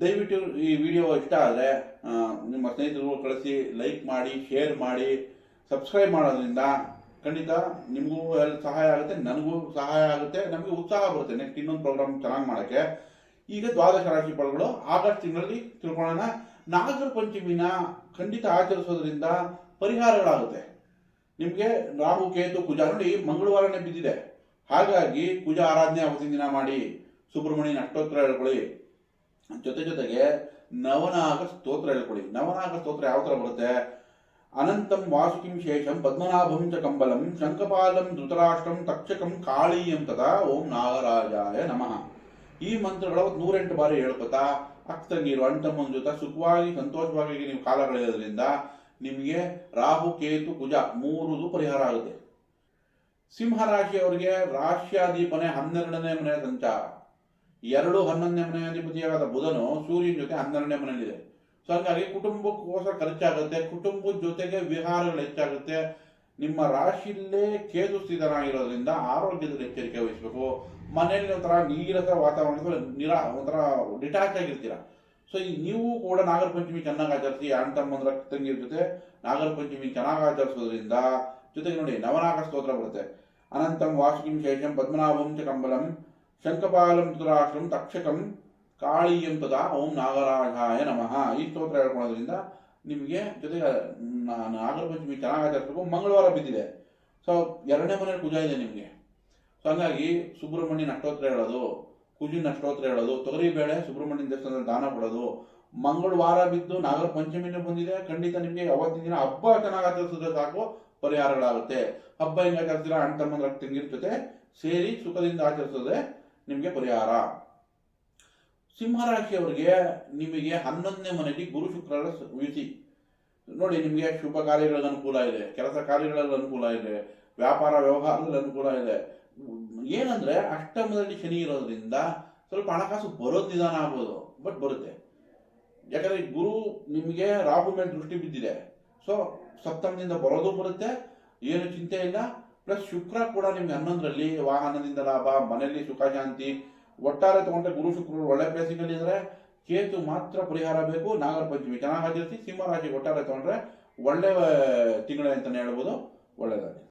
ದಯವಿಟ್ಟು ಈ ವಿಡಿಯೋ ಇಷ್ಟ ಆದರೆ ನಿಮ್ಮ ಸ್ನೇಹಿತರು ಕಳಿಸಿ ಲೈಕ್ ಮಾಡಿ ಶೇರ್ ಮಾಡಿ ಸಬ್ಸ್ಕ್ರೈಬ್ ಮಾಡೋದ್ರಿಂದ ಖಂಡಿತ ನಿಮಗೂ ಎಲ್ಲಿ ಸಹಾಯ ಆಗುತ್ತೆ, ನನಗೂ ಸಹಾಯ ಆಗುತ್ತೆ, ನಮಗೆ ಉತ್ಸಾಹ ಬರುತ್ತೆ ನೆಕ್ಸ್ಟ್ ಇನ್ನೊಂದು ಪ್ರೋಗ್ರಾಮ್ ಚೆನ್ನಾಗಿ ಮಾಡೋಕ್ಕೆ. ಈಗ ದ್ವಾದಶ ರಾಶಿ ಫಲಗಳು, ಆಗಸ್ಟ್ ತಿಂಗಳಲ್ಲಿ ತಿಳ್ಕೊಳ್ಳೋಣ. ನಾಗರ ಪಂಚಮಿನ ಖಂಡಿತ ಆಚರಿಸೋದ್ರಿಂದ ಪರಿಹಾರಗಳಾಗುತ್ತೆ. ನಿಮಗೆ ರಾಹು, ಕೇತು, ಕುಜ, ನೋಡಿ, ಮಂಗಳವಾರನೇ ಬಿದ್ದಿದೆ. ಹಾಗಾಗಿ ಕುಜ ಆರಾಧನೆ ಅವತ್ತಿನ ದಿನ ಮಾಡಿ. ಸುಬ್ರಹ್ಮಣ್ಯನ ಅಷ್ಟೋತ್ತರ ಹೇಳ್ಕೊಳ್ಳಿ ಜೊತೆ ಜೊತೆಗೆ ನವನಾಗ ಸ್ತೋತ್ರ ಹೇಳ್ಕೊಳ್ಳಿ ನವನಾಗ ಸ್ತೋತ್ರ ಯಾವ ಥರ ಬರುತ್ತೆ? ಅನಂತಂ ವಾಸುಕಿಂ ಶೇಷಂ ಪದ್ಮನಾಭಂ ಚ ಕಂಬಲಂ ಶಂಕಪಾಲಂ ಧೃತರಾಷ್ಟ್ರಂ ತಕ್ಷಕಂ ಕಾಳೀಯಂ ತದಾ ಓಂ ನಾಗರಾಜಾಯ ನಮಃ. ಈ ಮಂತ್ರಗಳ ನೂರೆಂಟು ಬಾರಿ ಹೇಳ್ಕೊತಾ ಅಕ್ತಂಗೀರು ಅಣ್ತಮ್ಮನ ಜೊತೆ ಸುಖವಾಗಿ, ಸಂತೋಷವಾಗಿ ನೀವು ಕಾಲ ಕಳೆಯೋದ್ರಿಂದ ನಿಮಗೆ ರಾಹು, ಕೇತು, ಕುಜ ಮೂರುದು ಪರಿಹಾರ ಆಗುತ್ತೆ. ಸಿಂಹ ರಾಶಿಯವರಿಗೆ ಹನ್ನೆರಡನೇ ಮನೆ ಸಂಚಾರ. ಎರಡು ಹನ್ನೊಂದನೇ ಮನೆಯ ಅಧಿಪತಿಯಾದ ಬುಧನು ಸೂರ್ಯನ ಜೊತೆ ಹನ್ನೆರಡನೇ ಮನೆಯಲ್ಲಿದೆ. ಸೊ ಹಂಗಾಗಿ ಕುಟುಂಬಕ್ಕೋಸ್ಕರ ಖರ್ಚಾಗುತ್ತೆ, ಕುಟುಂಬದ ಜೊತೆಗೆ ವಿಹಾರಗಳು ಹೆಚ್ಚಾಗುತ್ತೆ. ನಿಮ್ಮ ರಾಶಿಯಲ್ಲೇ ಕೇತು ಸ್ಥಿತನಾಗಿರೋದ್ರಿಂದ ಆರೋಗ್ಯದಲ್ಲಿ ಎಚ್ಚರಿಕೆ ವಹಿಸಬೇಕು. ಮನೆಯಲ್ಲಿ ಒಂಥರ ನೀರಸ ವಾತಾವರಣದಲ್ಲಿ ನಿರ, ಒಂಥರ ಡಿಟ್ಯಾಚ್ ಆಗಿರ್ತೀರ. ಸೊ ಈ ನೀವು ಕೂಡ ನಾಗರ ಪಂಚಮಿ ಚೆನ್ನಾಗಿ ಆಚರಿಸಿ, ಅಣ್ಣ ತಮ್ಮಂದ್ರ ತಂಗಿರ ಜೊತೆ ನಾಗರ ಪಂಚಮಿ ಚೆನ್ನಾಗಿ ಆಚರಿಸೋದ್ರಿಂದ ಜೊತೆಗೆ ನೋಡಿ ನವನಾಗ ಸ್ತೋತ್ರ ಬರುತ್ತೆ. ಅನಂತಂ ವಾಸುಕಿಂ ಶೇಷಂ ಪದ್ಮನಾಭಂ ಚ ಕಂಬಲಂ. ಶಂಕಪಾಲಂ ಧೃತರಾಷ್ಟ್ರಂ ತಕ್ಷಕಂ ಕಾಳಿಯಂ ತದಾ ಓಂ ನಾಗರಾಜಾಯ ನಮಃ. ಈ ಸ್ತೋತ್ರ ಹೇಳ್ಕೊಳ್ಳೋದ್ರಿಂದ ನಿಮಗೆ ಜೊತೆಗೆ ನಾಗರ ಪಂಚಮಿ ಚೆನ್ನಾಗಿ ಆಚರಿಸಬೇಕು ಮಂಗಳವಾರ ಬಿದ್ದಿದೆ. ಸೊ ಎರಡನೇ ಮನೇಲಿ ಕುಜ ಇದೆ ನಿಮಗೆ. ಸೊ ಹಂಗಾಗಿ ಸುಬ್ರಹ್ಮಣ್ಯನ ಅಷ್ಟೋತ್ರ ಹೇಳೋದು ಕುಜಿನ ಅಷ್ಟೋತ್ರ ಹೇಳೋದು, ತೊಗರಿ ಬೇಳೆ ಸುಬ್ರಹ್ಮಣ್ಯನ ದೇವಸ್ಥಾನದಲ್ಲಿ ದಾನ ಕೊಡೋದು, ಮಂಗಳವಾರ ಬಿದ್ದು ನಾಗರ ಪಂಚಮಿನೂ ಬಂದಿದೆ. ಖಂಡಿತ ನಿಮಗೆ ಅವತ್ತಿನ ದಿನ ಹಬ್ಬ ಚೆನ್ನಾಗಿ ಆಚರಿಸಿದ್ರೆ ಸಾಕು, ಪರಿಹಾರಗಳಾಗುತ್ತೆ. ಹಬ್ಬ ಹೆಂಗೆ ಆಚರಿಸಿದ್ರೆ ಅಣ್ಣ ತಮ್ಮಂದ್ರೆ ತಂಗಿರ ಜೊತೆ ಸೇರಿ ಸುಖದಿಂದ ಆಚರಿಸೋದೇ ನಿಮಗೆ ಪರಿಹಾರ. ಸಿಂಹರಾಶಿಯವರಿಗೆ ನಿಮಗೆ ಹನ್ನೊಂದನೇ ಮನೆಯಲ್ಲಿ ಗುರು ಶುಕ್ರರ ಯುತಿ ನೋಡಿ, ನಿಮಗೆ ಶುಭ ಕಾರ್ಯಗಳಲ್ಲಿ ಅನುಕೂಲ ಇದೆ, ಕೆಲಸ ಕಾರ್ಯಗಳಲ್ಲಿ ಅನುಕೂಲ ಇದೆ, ವ್ಯಾಪಾರ ವ್ಯವಹಾರದಲ್ಲಿ ಅನುಕೂಲ ಇದೆ. ಏನಂದ್ರೆ, ಅಷ್ಟಮದಲ್ಲಿ ಶನಿ ಇರೋದ್ರಿಂದ ಸ್ವಲ್ಪ ಹಣಕಾಸು ಬರೋದು ನಿಧಾನ ಆಗ್ಬೋದು, ಬಟ್ ಬರುತ್ತೆ. ಯಾಕಂದ್ರೆ ಗುರು ನಿಮಗೆ ರಾಹು ಮೇಲೆ ದೃಷ್ಟಿ ಬಿದ್ದಿದೆ. ಸೊ, ಸಪ್ತಮದಿಂದ ಬರೋದು ಬರುತ್ತೆ, ಏನು ಚಿಂತೆ ಇಲ್ಲ. ಪ್ಲಸ್ ಶುಕ್ರ ಕೂಡ ನಿಮ್ಗೆ ಹನ್ನೊಂದರಲ್ಲಿ ವಾಹನದಿಂದ ಲಾಭ, ಮನೆಯಲ್ಲಿ ಸುಖ, ಶಾಂತಿ. ಒಟ್ಟಾರೆ ತಗೊಂಡ್ರೆ ಗುರು ಶುಕ್ರರು ಒಳ್ಳೆ ಪ್ಲೇಸಿಂಗ್ ಅಲ್ಲಿ ಇದ್ರೆ ಕೇತು ಮಾತ್ರ ಪರಿಹಾರ ಬೇಕು, ನಾಗರ ಪಂಚಮಿ. ಚೆನ್ನಾಗಿ ಆಚರಿಸಿ ಸಿಂಹರಾಶಿ ಒಟ್ಟಾರೆ ತಗೊಂಡ್ರೆ ಒಳ್ಳೆ, ತಿಂಗಳೇ ಅಂತಾನೆ ಹೇಳ್ಬೋದು. ಒಳ್ಳೆಯದಾಗಿ